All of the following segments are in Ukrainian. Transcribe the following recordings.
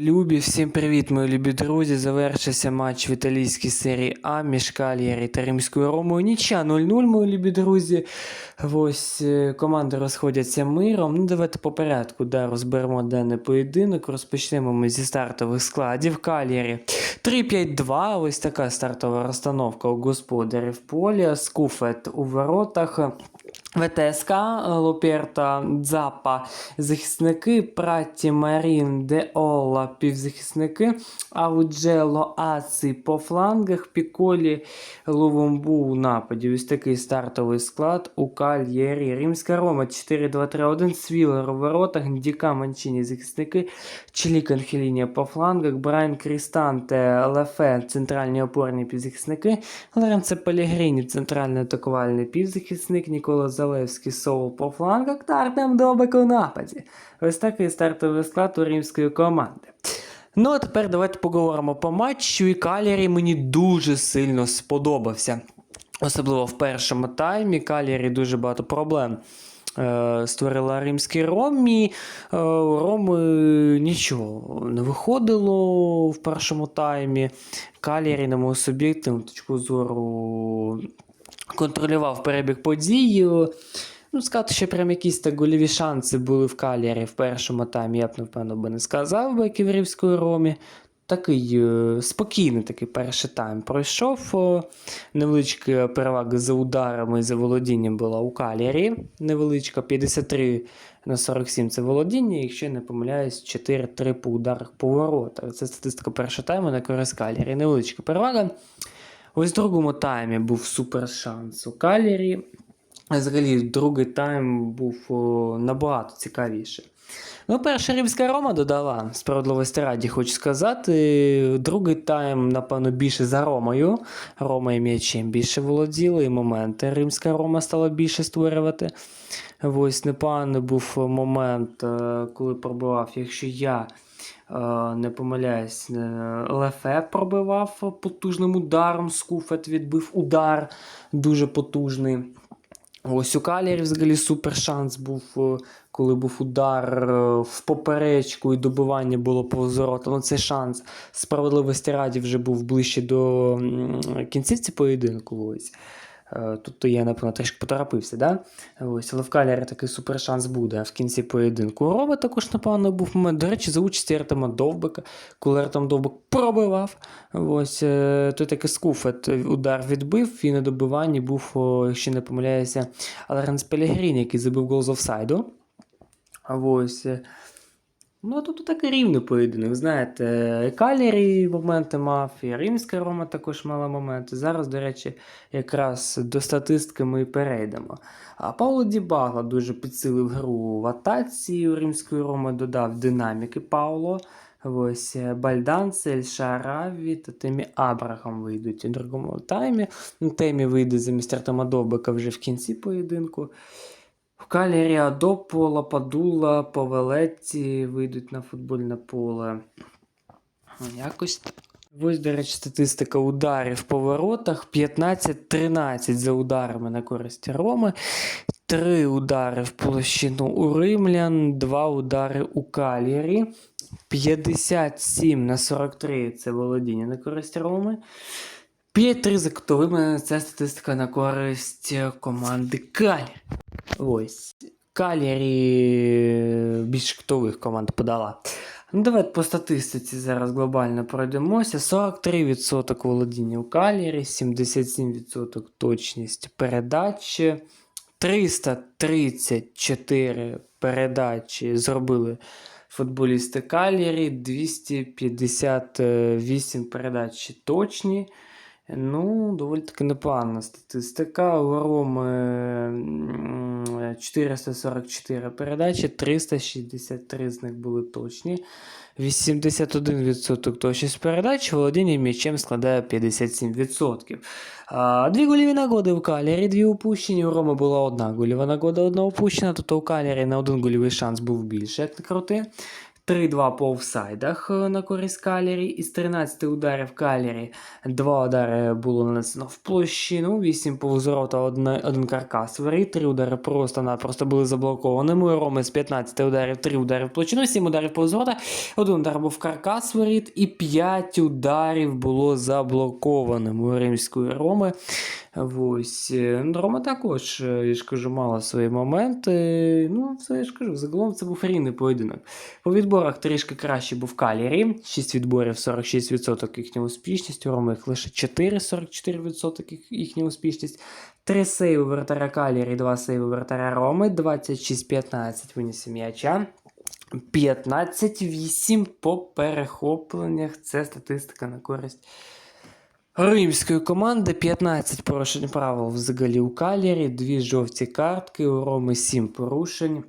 Любі, всім привіт, мої любі друзі. Завершився матч в італійській серії А між Кальєрі та Римською Ромою. Ніча 0-0, мої любі друзі. Ось е, команди розходяться миром. Ну, давайте по порядку да, розберемо даний поєдинок. Розпочнемо ми зі стартових складів. Кальєрі 3-5-2. Ось така стартова розстановка у господарів поля. Скуфет у воротах. ВТСК, Лоперта, Дзапа, захисники, Пратті, Марін, Деола, півзахисники, Ауджело, Аці по флангах, Піколі, Лувумбу у нападі. Ось такий стартовий склад у Кальєрі. Римська Рома 4-2-3-1, Свілер у воротах, Діка Манчині захисники, Чилік Анхелінія по флангах, Брайан Крістанте, Лефе, центральні опорні півзахисники, Лоренце Пелігріні, центральний атакувальний півзахисник, Нікола Залевський Соул по флангах та Артем Добик у нападі. Ось такий стартовий склад у римської команди. Ну а тепер давайте поговоримо по матчу. І Калірі мені дуже сильно сподобався. Особливо в першому таймі. Калірі дуже багато проблем. е, Створила римський Ромі. Е, У Роми нічого не виходило в першому таймі. Калірі, на мою суб'єктивну точку зору, контролював перебіг подій. Ну, сказати, що прям якісь так гольові шанси були в Калірі в першому таймі, я б, напевно, би не сказав би, як і в Рівської Ромі. Такий е, спокійний такий перший тайм пройшов. Е, невеличка перевага за ударами і за володінням була у Калірі. Невеличка 53 на 47 це володіння, якщо я не помиляюсь, 4-3 по ударах по воротах. Це статистика першого тайму на користь Калірі. Невеличка перевага. Ось в другому таймі був супер шанс у Калірі. Взагалі, другий тайм був о, набагато цікавіший. Ну, перша Римська Рома додала, справедливості раді, хочу сказати. Другий тайм, напевно, більше за Ромою. Рома і м'ячем більше володіли, і моменти Римська Рома стала більше створювати. Ось непоганий був момент, е, коли пробивав, якщо я не помиляюсь, е, Лефе пробивав потужним ударом, Скуфет відбив удар дуже потужний. Ось у Калірі взагалі супер шанс був, е, коли був удар е, в поперечку і добивання було по ворота. Ну, цей шанс справедливості раді вже був ближче до кінцівці поєдинку. Ось. Е, Тут я, напевно, трішки поторопився, да? Ось, але в Калярі такий супер шанс буде в кінці поєдинку. У Рома також, напевно, був момент. До речі, за участі Артема Довбика, коли Артем Довбик пробивав. Ось е, той такий скуфет удар відбив, і на добиванні був, якщо не помиляюся, Лоренс Пелігрін, який забив гол з офсайду. Ось. Е, Ну, тут такий рівний поєдинок. Знаєте, Калірі моменти мав, і Римська Рома також мала моменти. Зараз, до речі, якраз до статистики ми і перейдемо. А Пауло Дібагла дуже підсилив гру в атаці у Римської Роми, додав динаміки Пауло. Ось е, Бальданце, Шараві та Темі Абрахам вийдуть у другому таймі. Темі вийде замість Артема Довбика вже в кінці поєдинку. В Калірі Адопо, Лападула, Павелетті вийдуть на футбольне поле. Якось. так. Ось, до речі, статистика ударів по воротах. 15-13 за ударами на користь Роми. 3 удари в площину у римлян, 2 удари у Калірі. 57 на 43 це володіння на користь Роми. 5-3 за кутовими це статистика на користь команди Калірі. Ось. Калірі більш кутових команд подала. Ну, давайте по статистиці зараз глобально пройдемося. 43% володіння у Калірі, 77% точність передачі, 334 передачі зробили футболісти Калірі, 258 передачі точні. Ну, доволі таки непогана статистика. У Роми 444 передачі, 363 з них були точні. 81% точність передач, володіння м'ячем складає 57%. А, Дві гольові нагоди в Калері, дві упущені. У Роми була одна гольова нагода, одна упущена, тобто у Калері на один гольовий шанс був більше, як не крути. 3-2 по офсайдах е, на користь Калірі. Із 13 ударів Калірі 2 удари було нанесено в площину, 8 повз ворота, 1, 1 каркас воріт, 3 удари просто-напросто були заблокованими. Роми з 15 ударів 3 удари в площину, 7 ударів повз ворота, 1 удар був каркас воріт і 5 ударів було заблокованим у римської Роми. Ось. е, ну, Рома також, е, я ж кажу, мала свої моменти. Ну, це я ж кажу, загалом це був рівний поєдинок. По відборах трішки краще був Калірі. 6 відборів, 46% їхня успішність. У Роми їх лише 4, 44% їхня успішність. 3 сейви вратаря Калірі, 2 сейви вратаря Роми, 26-15 виніс м'яча. 15-8 по перехопленнях. Це статистика на користь римської команди. 15 порушень правил взагалі у Калірі, 2 жовті картки, у Роми 7 порушень,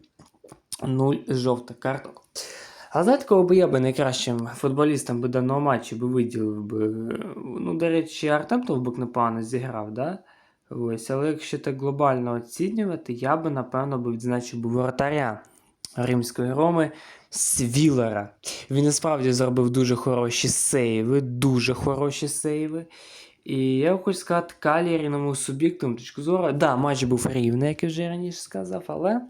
0 жовтих карток. А знаєте, кого би я би найкращим футболістом би даного матчу би виділив би. Ну, до речі, Артем Товбик непогано зіграв, да? Ось, але якщо так глобально оцінювати, я би, напевно, би відзначив би воротаря римської Роми Свілера. Він насправді зробив дуже хороші сейви, дуже хороші сейви. І я хочу сказати, Калірі, на мою суб'єктивну точку зору, да, матч був рівний, як я вже раніше сказав, але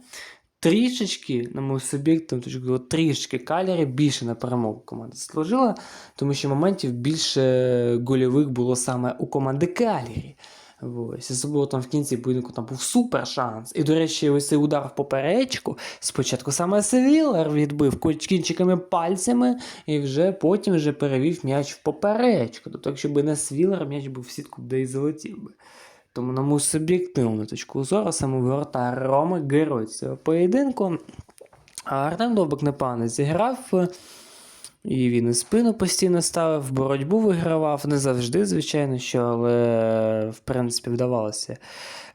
трішечки, на мою суб'єктивну точку зору, трішечки Калірі більше на перемогу команда служила, тому що моментів більше гольових було саме у команди Калірі. Ось, особливо там в кінці поєдинку там був супер шанс. І, до речі, ось цей удар в поперечку. Спочатку саме Севілер відбив кінчиками пальцями, і вже потім вже перевів м'яч в поперечку. Тобто, якщо не Свілер, м'яч був в сітку, де і залетів би. Тому, на мою суб'єктивну точку зору, саме воротар Роми герой цього поєдинку. А Артем Довбик непогано зіграв. І він і спину постійно ставив, боротьбу вигравав. Не завжди, звичайно, що, але в принципі вдавалося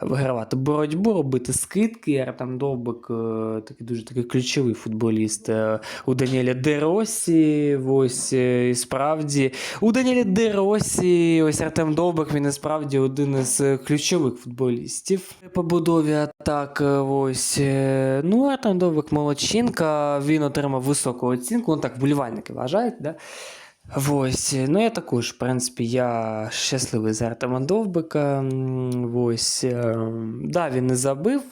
вигравати боротьбу, робити скидки. Артем Довбик е, такий дуже такий ключовий футболіст. Е, У Даніеля Деросі, ось е, і справді. У Даніеля Деросі, ось Артем Довбик, він і справді один із ключових футболістів по будові атак. Ось. Ну, Артем Довбик молодчинка, він отримав високу оцінку, ну так, вболівальники вважають, да? Ось, ну я також, в принципі, я щасливий за Артема Довбика. Ось, е, да, він не забив.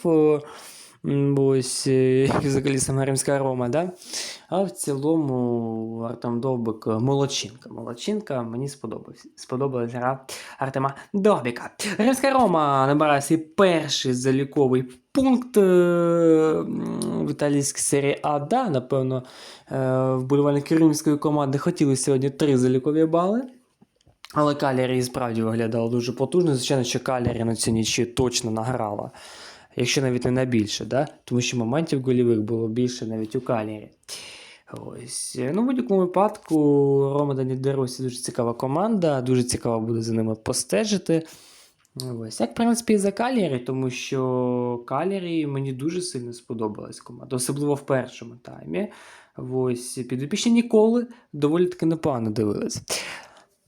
Е, Ось, е, взагалі сама Римська Рома, да? А в цілому Артем Довбик е, молодчинка. Молодчинка, мені сподобався. Сподобалась гра Артема Довбіка. Римська Рома набирає свій перший заліковий пункт е, в італійській серії А. Да, напевно, е, вболівальники римської команди хотіли сьогодні три залікові бали. Але Калірі і справді виглядало дуже потужно. Звичайно, що Калірі на цю ніч точно награла, якщо навіть не на більше, да? тому що моментів гольових було більше навіть у Калірі. Ось. Ну, в будь-якому випадку, Рома Дані Деросі дуже цікава команда, дуже цікаво буде за ними постежити. Ось. Як, в принципі, і за Калірі, тому що Калірі мені дуже сильно сподобалась команда, особливо в першому таймі. Ось підопічні ніколи доволі таки непогано дивились.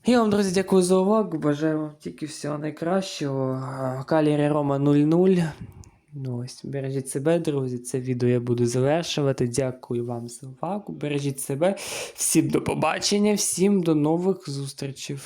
Я вам, друзі, дякую за увагу. Бажаю вам тільки всього найкращого. Калірі Рома 0-0. Ну, ось, бережіть себе, друзі. Це відео я буду завершувати. Дякую вам за увагу. Бережіть себе. Всім до побачення, всім до нових зустрічей.